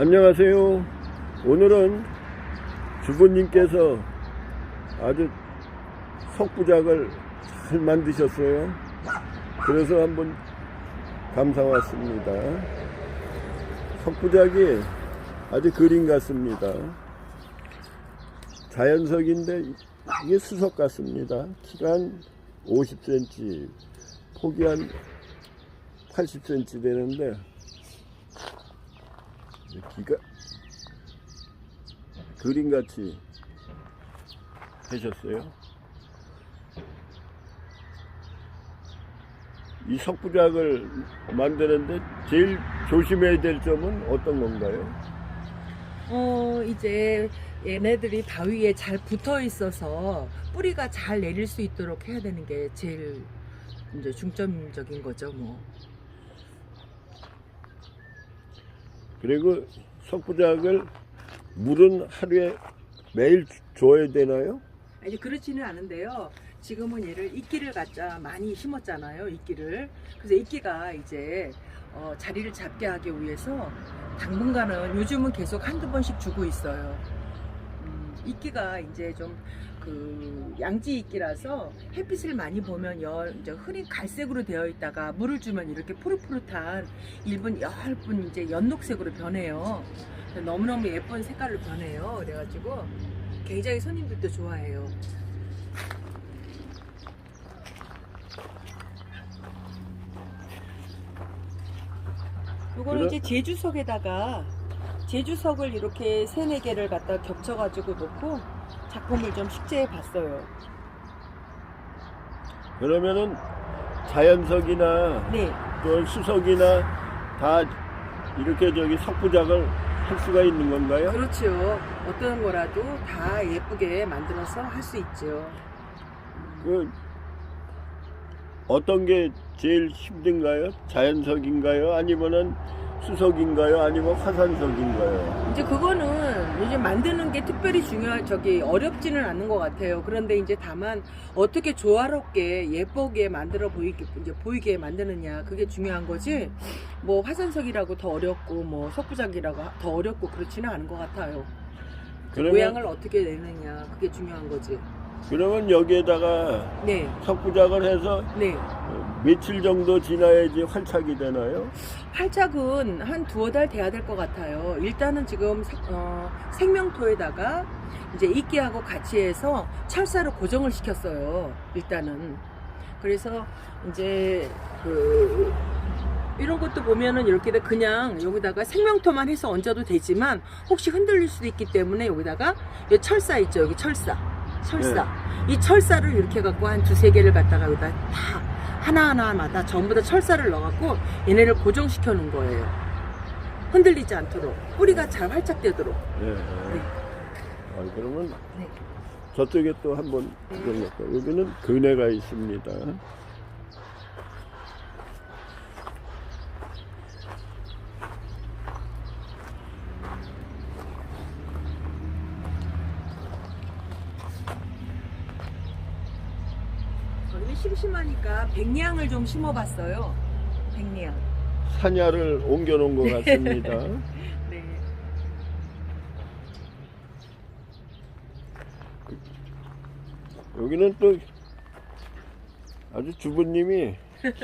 안녕하세요. 오늘은 주부님께서 아주 석부작을 잘 만드셨어요. 그래서 한번 감사 왔습니다. 석부작이 아주 그림 같습니다. 자연석인데 이게 수석 같습니다. 키가 한 50cm, 폭이 한 80cm 되는데 기가 그림같이 하셨어요. 이 석부작을 만드는데 제일 조심해야 될 점은 어떤 건가요? 어, 이제 얘네들이 바위에 잘 붙어 있어서 뿌리가 잘 내릴 수 있도록 해야 되는 게 제일 이제 중점적인 거죠, 뭐. 그리고 석부작을 물은 하루에 매일 줘야 되나요? 아니 그렇지는 않은데요. 지금은 얘를 이끼를 갖자 많이 심었잖아요. 이끼를. 그래서 이끼가 이제 어, 자리를 잡게 하기 위해서 당분간은 요즘은 계속 한두 번씩 주고 있어요. 음, 이끼가 이제 좀 그 양지 이끼라서 햇빛을 많이 보면 열 이제 흐린 갈색으로 되어 있다가 물을 주면 이렇게 푸릇푸릇한 일분 열분 이제 연녹색으로 변해요. 너무너무 예쁜 색깔로 변해요. 그래가지고 굉장히 손님들도 좋아해요. 그래- 이제 제주석에다가 제주석을 이렇게 세네 개를 갖다 겹쳐가지고 놓고 작품을 좀 식재해 봤어요. 그러면은 자연석이나 네, 또 수석이나 다 이렇게 저기 석부작을 할 수가 있는 건가요? 그렇죠. 어떤 거라도 다 예쁘게 만들어서 할 수 있죠. 그 어떤 게 제일 힘든가요? 자연석인가요? 아니면은 수석인가요? 아니면 화산석인가요? 이제 그거는 이제 만드는 게 특별히 중요한 저기 어렵지는 않는 것 같아요. 그런데 이제 다만 어떻게 조화롭게 예쁘게 만들어 보이게 이제 보이게 만드느냐 그게 중요한 거지. 뭐 화산석이라고 더 어렵고 뭐 석부작이라고 더 어렵고 그렇지는 않은 것 같아요. 그 그러면- 모양을 어떻게 내느냐 그게 중요한 거지. 그러면 여기에다가 네, 석부작을 해서 네. 어, 며칠 정도 지나야지 활착이 되나요? 활착은 한 두어 달 돼야 될 것 같아요. 일단은 지금 사- 어, 생명토에다가 이제 이끼하고 같이 해서 철사로 고정을 시켰어요. 일단은. 그래서 이제 그 이런 것도 보면은 이렇게 돼 그냥 여기다가 생명토만 해서 얹어도 되지만 혹시 흔들릴 수도 있기 때문에 여기다가 이 철사 있죠 여기 철사 철사 이 철사를 이렇게 갖고 한 두세 개를 갖다가 여기다 다 하나하나마다 전부 다 철사를 넣어갖고 얘네를 고정시켜 놓은 거예요 흔들리지 않도록 뿌리가 잘 활착되도록 네. 네. 아, 그러면 네. 저쪽에 또 한번 구경할까요? 여기는 그네가 있습니다. 심심하니까 백리향을 좀 심어봤어요 백리향 사냐를 옮겨놓은 것 같습니다. 네. 여기는 또 아주 주부님이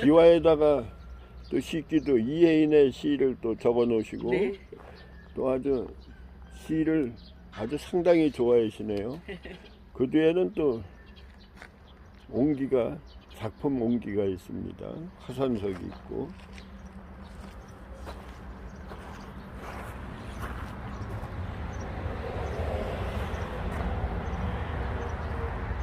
기와에다가 또 시기도 이혜인의 시를 또 접어 놓으시고 네. 또 아주 시를 아주 상당히 좋아하시네요. 그 뒤에는 또 옹기가 작품 옹기가 있습니다. 화산석이 있고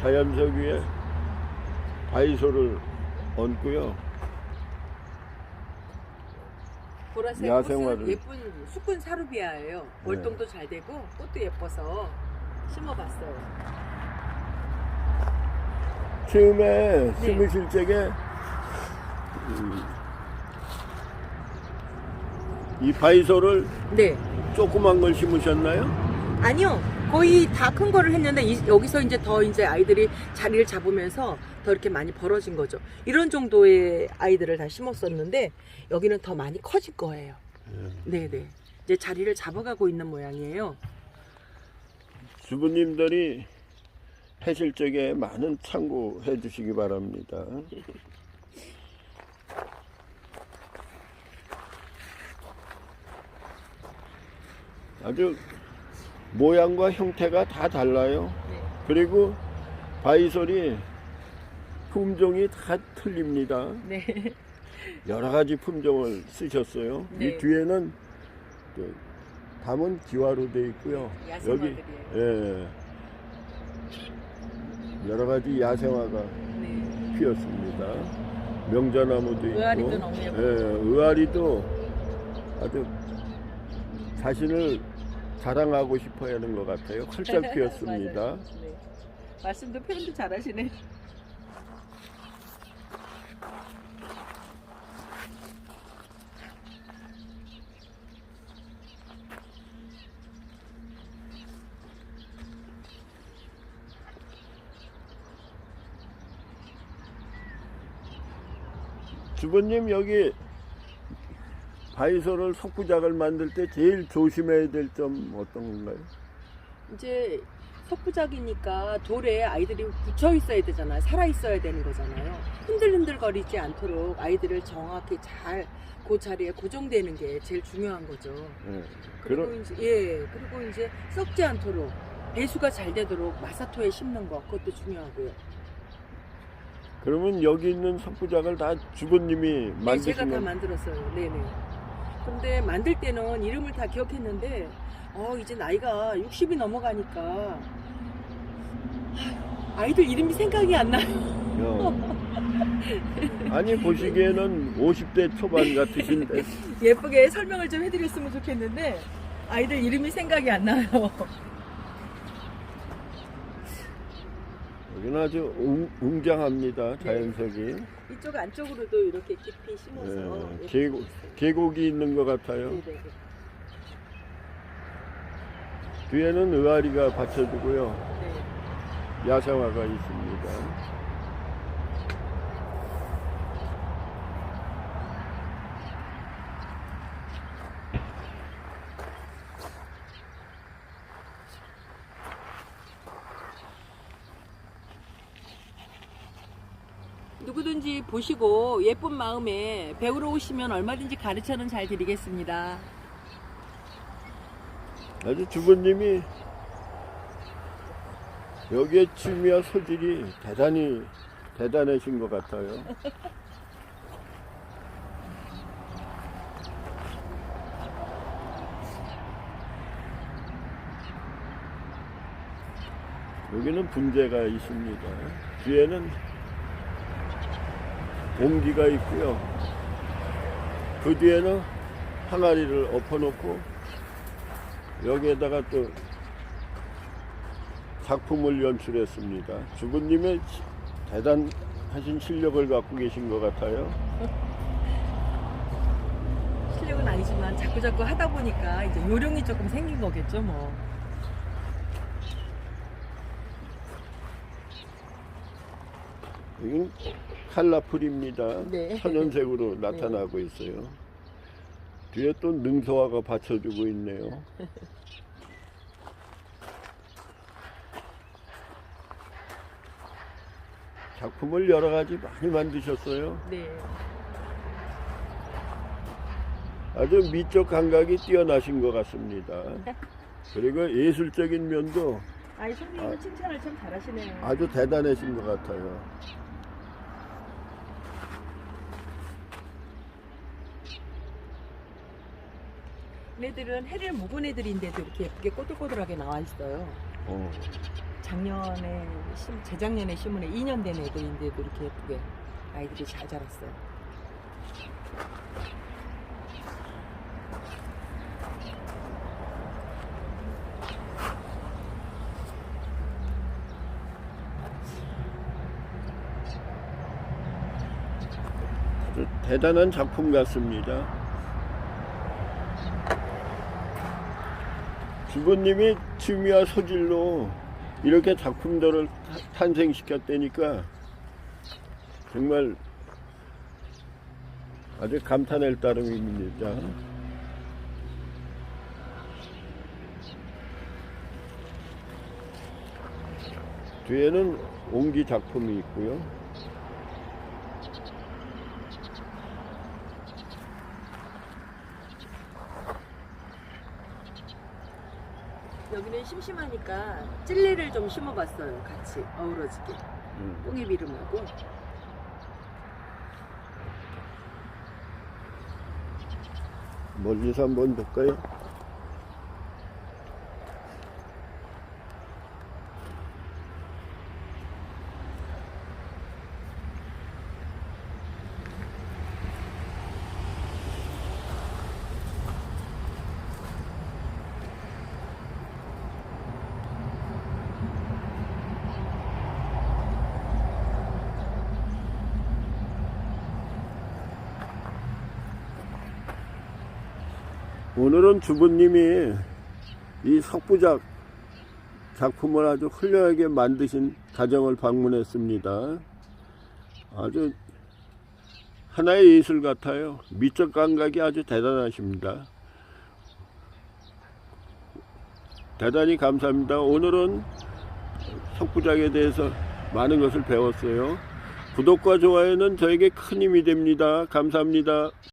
자연석 위에 바이소를 얹고요. 보라색 야생화를. 꽃은 예쁜 수군 사루비아예요. 월동도 잘 되고 꽃도 예뻐서 심어봤어요. 처음에 심으실 적에 이, 이 바이소를 네. 조그만 걸 심으셨나요? 아니요. 거의 다 큰 거를 했는데 이- 여기서 이제 더 이제 아이들이 자리를 잡으면서 더 이렇게 많이 벌어진 거죠. 이런 정도의 아이들을 다 심었었는데 여기는 더 많이 커질 거예요. 네, 네. 이제 자리를 잡아가고 있는 모양이에요. 주부님들이 하실 적에 많은 참고해 주시기 바랍니다. 아주 모양과 형태가 다 달라요. 네. 그리고 바이솔이 품종이 다 틀립니다. 네. 여러 가지 품종을 쓰셨어요. 네. 이 뒤에는 그 담은 기와로 되어 있고요. 여기 야생화들이에요. 예, 여러 가지 야생화가 네. 피었습니다. 명자나무도 있고, 의아리도 너무 예쁘고. 예, 의아리도 아주 자신을 자랑하고 싶어하는 것 같아요. 활짝 피었습니다. 맞아요. 네. 말씀도 표현도 잘하시네. 주부님 여기 바이솔을 속부작을 만들 때 제일 조심해야 될 점 어떤 건가요? 이제 석부작이니까 돌에 아이들이 붙여 있어야 되잖아요. 살아 있어야 되는 거잖아요. 흔들흔들거리지 않도록 아이들을 정확히 잘 그 자리에 고정되는 게 제일 중요한 거죠. 예, 그리고 그런 이제 예 그리고 이제 썩지 않도록 배수가 잘 되도록 마사토에 심는 거 그것도 중요하고요. 그러면 여기 있는 석부작을 다 주부님이 네, 제가 만드신 다건 만들었어요. 네네. 근데 만들 때는 이름을 다 기억했는데 어 이제 나이가 60이 넘어가니까 아휴, 아이들 이름이 생각이 안 나요. 어. 아니 보시기에는 50대 초반 같으신데 예쁘게 설명을 좀 해드렸으면 좋겠는데 아이들 이름이 생각이 안 나요. 여기는 아주 웅, 웅장합니다 자연색이 이쪽 안쪽으로도 이렇게 깊이 심어서 네, 예쁘게 계곡. 계곡이 있는 것 같아요 네네. 뒤에는 의아리가 받쳐주고요 네. 야생화가 있습니다 누구든지 보시고 예쁜 마음에 배우러 오시면 얼마든지 가르쳐는 잘 드리겠습니다. 아주 주부님이 여기에 취미와 소질이 대단히 대단하신 것 같아요 여기는 분재가 있습니다. 뒤에는 옹기가 있고요. 그 뒤에는 항아리를 엎어놓고 여기에다가 또 작품을 연출했습니다. 주부님의 시- 대단하신 실력을 갖고 계신 것 같아요. 실력은 아니지만 자꾸 자꾸 하다 보니까 이제 요령이 조금 생긴 거겠죠, 뭐. 이건 칼라풀입니다. 네. 천연색으로 나타나고 있어요. 뒤에 또 능소화가 받쳐주고 있네요. 작품을 여러 가지 많이 만드셨어요. 네. 아주 미적 감각이 뛰어나신 것 같습니다. 그리고 예술적인 면도 아이 선생님은 칭찬을 참 잘하시네요. 아주 대단하신 것 같아요. 얘네들은 해를 묵은 애들인데도 이렇게 예쁘게 꼬들꼬들하게 나와 있어요. 어. 작년에 심, 재작년에 심은 애 2년 된 애들인데도 이렇게 예쁘게 아이들이 잘 자랐어요. 대단한 작품 같습니다. 주부님이 취미와 소질로 이렇게 작품들을 탄생시켰다니까 정말 아주 감탄할 따름입니다. 뒤에는 옹기 작품이 있고요. 심심하니까 찔레를 좀 심어봤어요. 같이 어우러지게. 음. 뽕잎 이름하고. 멀리서 한번 볼까요? 오늘은 주부님이 이 석부작 작품을 아주 훌륭하게 만드신 가정을 방문했습니다. 아주 하나의 예술 같아요. 미적 감각이 아주 대단하십니다. 대단히 감사합니다. 오늘은 석부작에 대해서 많은 것을 배웠어요. 구독과 좋아요는 저에게 큰 힘이 됩니다. 감사합니다.